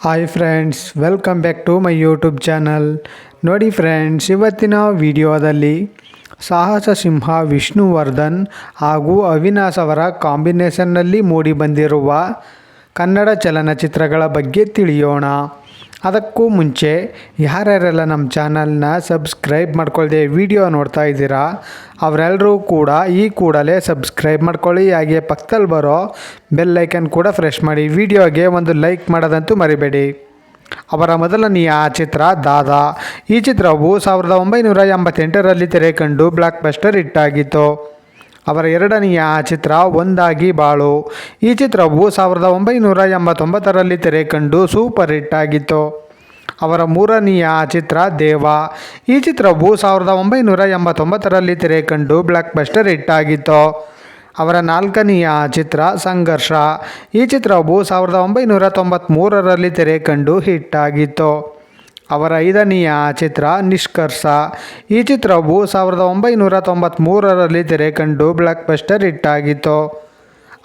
Hi friends welcome back to my YouTube channel ನೋಡಿ friends ಇವತ್ತಿನ ವಿಡಿಯೋದಲ್ಲಿ ಸಾಹಸ ಸಿಂಹ ವಿಷ್ಣುವರ್ಧನ್ ಹಾಗೂ ಅವಿನಾಶ್ ಅವರ ಕಾಂಬಿನೇಷನ್ನಲ್ಲಿ ಮೂಡಿಬಂದಿರುವ ಕನ್ನಡ ಚಲನಚಿತ್ರಗಳ ಬಗ್ಗೆ ತಿಳಿಯೋಣ. ಅದಕ್ಕೂ ಮುಂಚೆ, ಯಾರ್ಯಾರೆಲ್ಲ ನಮ್ಮ ಚಾನಲ್ನ ಸಬ್ಸ್ಕ್ರೈಬ್ ಮಾಡ್ಕೊಳ್ದೆ ವಿಡಿಯೋ ನೋಡ್ತಾ ಇದ್ದೀರಾ ಅವರೆಲ್ಲರೂ ಕೂಡ ಈ ಕೂಡಲೇ ಸಬ್ಸ್ಕ್ರೈಬ್ ಮಾಡ್ಕೊಳ್ಳಿ. ಹಾಗೆ ಪಕ್ಕದಲ್ಲಿ ಬರೋ ಬೆಲ್ ಐಕನ್ ಕೂಡ ಫ್ರೆಶ್ ಮಾಡಿ, ವಿಡಿಯೋಗೆ ಒಂದು ಲೈಕ್ ಮಾಡೋದಂತೂ ಮರಿಬೇಡಿ. ಅವರ ಮೊದಲನೆಯ ಚಿತ್ರ ದಾದಾ. ಈ ಚಿತ್ರವು ಸಾವಿರದ ಒಂಬೈನೂರ ಎಂಬತ್ತೆಂಟರಲ್ಲಿ ತೆರೆ ಕಂಡು ಬ್ಲಾಕ್ ಬಸ್ಟರ್ ಹಿಟ್ಟಾಗಿತ್ತು ಅವರ ಎರಡನೆಯ ಚಿತ್ರ ಒಂದಾಗಿ ಬಾಳು. ಈ ಚಿತ್ರವು ಸಾವಿರದ ಒಂಬೈನೂರ ಎಂಬತ್ತೊಂಬತ್ತರಲ್ಲಿ ತೆರೆ ಕಂಡು ಸೂಪರ್ ಹಿಟ್ ಆಗಿತ್ತು. ಅವರ ಮೂರನೆಯ ಚಿತ್ರ ದೇವ. ಈ ಚಿತ್ರವು ಸಾವಿರದ ಒಂಬೈನೂರ ಎಂಬತ್ತೊಂಬತ್ತರಲ್ಲಿ ತೆರೆ ಕಂಡು ಬ್ಲಾಕ್ ಬಸ್ಟರ್ ಹಿಟ್ ಆಗಿತ್ತು. ಅವರ ನಾಲ್ಕನೆಯ ಚಿತ್ರ ಸಂಘರ್ಷ. ಈ ಚಿತ್ರವು ಸಾವಿರದ ಒಂಬೈನೂರ ತೊಂಬತ್ತ್ಮೂರರಲ್ಲಿ ತೆರೆ ಕಂಡು ಹಿಟ್ ಆಗಿತ್ತು. ಅವರ ಐದನೆಯ ಚಿತ್ರ ನಿಷ್ಕರ್ಷ. ಈ ಚಿತ್ರವು ಸಾವಿರದ ಒಂಬೈನೂರ ತೊಂಬತ್ತ್ಮೂರರಲ್ಲಿ ತೆರೆ ಕಂಡು ಬ್ಲಾಕ್ ಬಸ್ಟರ್ ಹಿಟ್ ಆಗಿತ್ತು.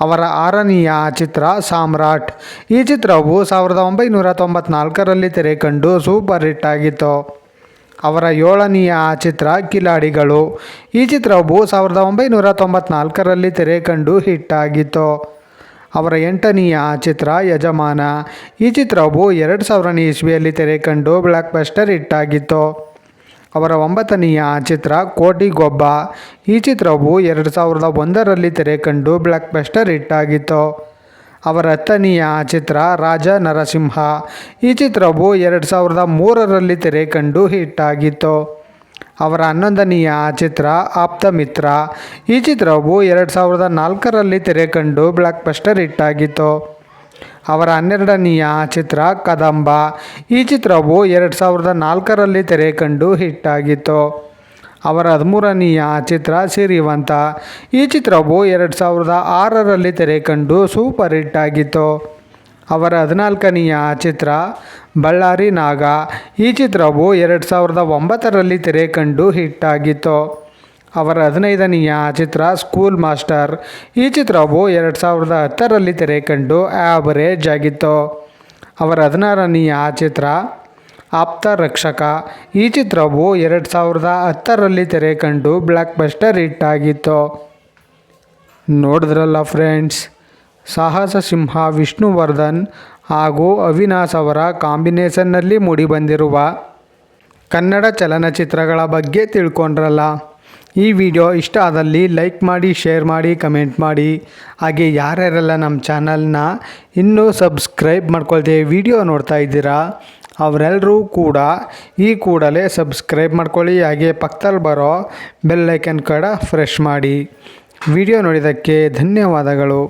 ಅವರ ಆರನೆಯ ಚಿತ್ರ ಸಾಮ್ರಾಟ್. ಈ ಚಿತ್ರವು ಸಾವಿರದ ಒಂಬೈನೂರ ತೊಂಬತ್ನಾಲ್ಕರಲ್ಲಿ ತೆರೆ ಕಂಡು ಸೂಪರ್ ಹಿಟ್ ಆಗಿತ್ತು. ಅವರ ಏಳನೆಯ ಚಿತ್ರ ಕಿಲಾಡಿಗಳು. ಈ ಚಿತ್ರವು ಸಾವಿರದ ಒಂಬೈನೂರ ತೊಂಬತ್ನಾಲ್ಕರಲ್ಲಿ ತೆರೆ ಕಂಡು ಹಿಟ್ ಆಗಿತ್ತು. ಅವರ ಎಂಟನೆಯ ಚಿತ್ರ ಯಜಮಾನ. ಈ ಚಿತ್ರವು ಎರಡು ಸಾವಿರನೇ ಇಸ್ವಿಯಲ್ಲಿ ತೆರೆ ಕಂಡು ಬ್ಲ್ಯಾಕ್ ಬಸ್ಟರ್ ಹಿಟ್ ಆಗಿತ್ತು ಅವರ ಒಂಬತ್ತನೆಯ ಚಿತ್ರ ಕೋಟಿಗೊಬ್ಬ. ಈ ಚಿತ್ರವು ಎರಡು ಸಾವಿರದ ಒಂದರಲ್ಲಿ ತೆರೆ ಕಂಡು ಬ್ಲ್ಯಾಕ್ ಬಸ್ಟರ್ ಹಿಟ್ ಆಗಿತ್ತು ಅವರ ಹತ್ತನೆಯ ಚಿತ್ರ ರಾಜ ನರಸಿಂಹ. ಈ ಚಿತ್ರವು ಎರಡು ಸಾವಿರದ ಮೂರರಲ್ಲಿ ತೆರೆ ಕಂಡು ಹಿಟ್ ಆಗಿತ್ತು ಅವರ ಹನ್ನೊಂದನೆಯ ಚಿತ್ರ ಆಪ್ತ ಮಿತ್ರ. ಈ ಚಿತ್ರವು ಎರಡು ಸಾವಿರದ ನಾಲ್ಕರಲ್ಲಿ ತೆರೆ ಕಂಡು ಬ್ಲಾಕ್ ಬಸ್ಟರ್ ಹಿಟ್ ಆಗಿತ್ತು ಅವರ ಹನ್ನೆರಡನೆಯ ಚಿತ್ರ ಕದಂಬ. ಈ ಚಿತ್ರವು ಎರಡು ಸಾವಿರದ ನಾಲ್ಕರಲ್ಲಿ ತೆರೆ ಕಂಡು ಹಿಟ್ ಆಗಿತ್ತು ಅವರ ಹದಿಮೂರನೆಯ ಚಿತ್ರ ಸಿರಿವಂತ ಈ ಚಿತ್ರವು ಎರಡು ಸಾವಿರದ ಆರರಲ್ಲಿ ತೆರೆ ಕಂಡು ಸೂಪರ್ ಹಿಟ್ ಆಗಿತ್ತು ಅವರ ಹದಿನಾಲ್ಕನೆಯ ಚಿತ್ರ ಬಳ್ಳಾರಿ ನಾಗ. ಈ ಚಿತ್ರವು ಎರಡು ಸಾವಿರದ ಒಂಬತ್ತರಲ್ಲಿ ತೆರೆ ಕಂಡು ಹಿಟ್ ಆಗಿತ್ತು. ಅವರ ಹದಿನೈದನೆಯ ಚಿತ್ರ ಸ್ಕೂಲ್ ಮಾಸ್ಟರ್. ಈ ಚಿತ್ರವು ಎರಡು ಸಾವಿರದ ಹತ್ತರಲ್ಲಿ ತೆರೆ ಕಂಡು ಆವರೇಜ್ ಆಗಿತ್ತು. ಅವರ ಹದಿನಾರನೆಯ ಚಿತ್ರ ಆಪ್ತ ರಕ್ಷಕ ಈ ಚಿತ್ರವು ಎರಡು ಸಾವಿರದ ಹತ್ತರಲ್ಲಿ ತೆರೆ ಕಂಡು ಬ್ಲ್ಯಾಕ್ ಬಸ್ಟರ್ ಹಿಟ್ ಆಗಿತ್ತು. ನೋಡಿದ್ರಲ್ಲ ಫ್ರೆಂಡ್ಸ್ ಸಾಹಸ ಸಿಂಹ ವಿಷ್ಣುವರ್ಧನ್ ಹಾಗೂ ಅವಿನಾಶ್ ಅವರ ಕಾಂಬಿನೇಷನ್ನಲ್ಲಿ ಮೂಡಿಬಂದಿರುವ ಕನ್ನಡ ಚಲನಚಿತ್ರಗಳ ಬಗ್ಗೆ ತಿಳ್ಕೊಂಡ್ರಲ್ಲ. ಈ ವಿಡಿಯೋ ಇಷ್ಟ ಆದಲ್ಲಿ ಲೈಕ್ ಮಾಡಿ, ಶೇರ್ ಮಾಡಿ, ಕಮೆಂಟ್ ಮಾಡಿ. ಹಾಗೆ ಯಾರ್ಯಾರೆಲ್ಲ ನಮ್ಮ ಚಾನಲ್ನ ಇನ್ನೂ ಸಬ್ಸ್ಕ್ರೈಬ್ ಮಾಡ್ಕೊಳ್ದೆ ವಿಡಿಯೋ ನೋಡ್ತಾ ಇದ್ದೀರಾ ಅವರೆಲ್ಲರೂ ಕೂಡ ಈ ಕೂಡಲೇ ಸಬ್ಸ್ಕ್ರೈಬ್ ಮಾಡ್ಕೊಳ್ಳಿ. ಹಾಗೆ ಪಕ್ಕದಲ್ಲಿ ಬರೋ ಬೆಲ್ ಐಕನ್ ಕೂಡ ಫ್ರೆಶ್ ಮಾಡಿ. ವಿಡಿಯೋ ನೋಡಿದ್ದಕ್ಕೆ ಧನ್ಯವಾದಗಳು.